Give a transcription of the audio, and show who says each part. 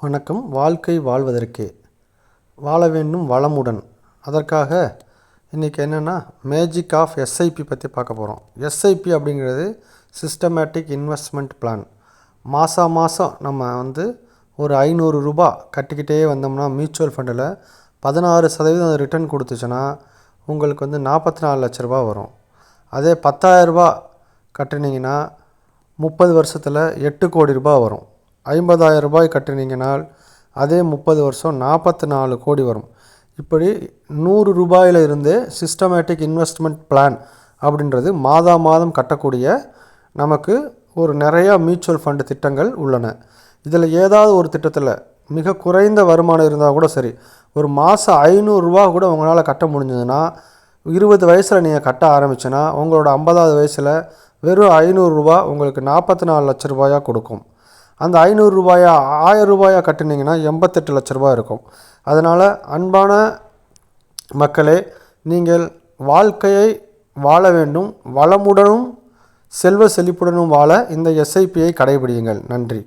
Speaker 1: வணக்கம். வாழ்க்கை வாழ்வதற்கே. வாழ வேண்டும் வளமுடன். அதற்காக இன்றைக்கி என்னென்னா மேஜிக் ஆஃப் எஸ்ஐபி பற்றி பார்க்க போகிறோம் எஸ்ஐபி அப்படிங்கிறது சிஸ்டமேட்டிக் இன்வெஸ்ட்மெண்ட் பிளான் மாதம் மாதம் நம்ம வந்து ஒரு ஐநூறு ரூபா கட்டிக்கிட்டே வந்தோம்னா மியூச்சுவல் ஃபண்டில் பதினாறு சதவீதம் ரிட்டர்ன் கொடுத்துச்சுன்னா உங்களுக்கு வந்து நாற்பத்தி நாலு லட்ச ரூபா வரும். அதே பத்தாயிரரூபா கட்டுனீங்கன்னா முப்பது வருஷத்தில் எட்டு கோடி ரூபாய் வரும். ஐம்பதாயிரம் ரூபாய் கட்டினீங்கனால் அதே முப்பது வருஷம் நாற்பத்தி நாலு கோடி வரும். இப்படி நூறு ரூபாயில் இருந்தே சிஸ்டமேட்டிக் இன்வெஸ்ட்மெண்ட் பிளான் அப்படின்றது மாதா மாதம் கட்டக்கூடிய நமக்கு ஒரு நிறையா மியூச்சுவல் ஃபண்டு திட்டங்கள் உள்ளன. இதில் ஏதாவது ஒரு திட்டத்தில் மிக குறைந்த வருமானம் இருந்தால் கூட சரி ஒரு மாதம் ஐநூறுரூவா கூட உங்களால் கட்ட முடிஞ்சதுன்னா இருபது வயசில் நீங்கள் கட்ட ஆரம்பிச்சுன்னா உங்களோட ஐம்பதாவது வயசில் வெறும் ஐநூறுரூவா உங்களுக்கு நாற்பத்தி நாலு லட்ச ரூபாயாக கொடுக்கும். அந்த ஐநூறு ரூபாயா ஆயிரம் ரூபாயா கட்டினீங்கன்னா எண்பத்தெட்டு லட்ச ரூபாய் இருக்கும். அதனால் அன்பான மக்களே நீங்கள் வாழ்க்கையை வாழ வேண்டும். வளமுடனும் செல்வ செழிப்புடனும் வாழ இந்த எஸ்ஐபியை கடைபிடியுங்கள். நன்றி.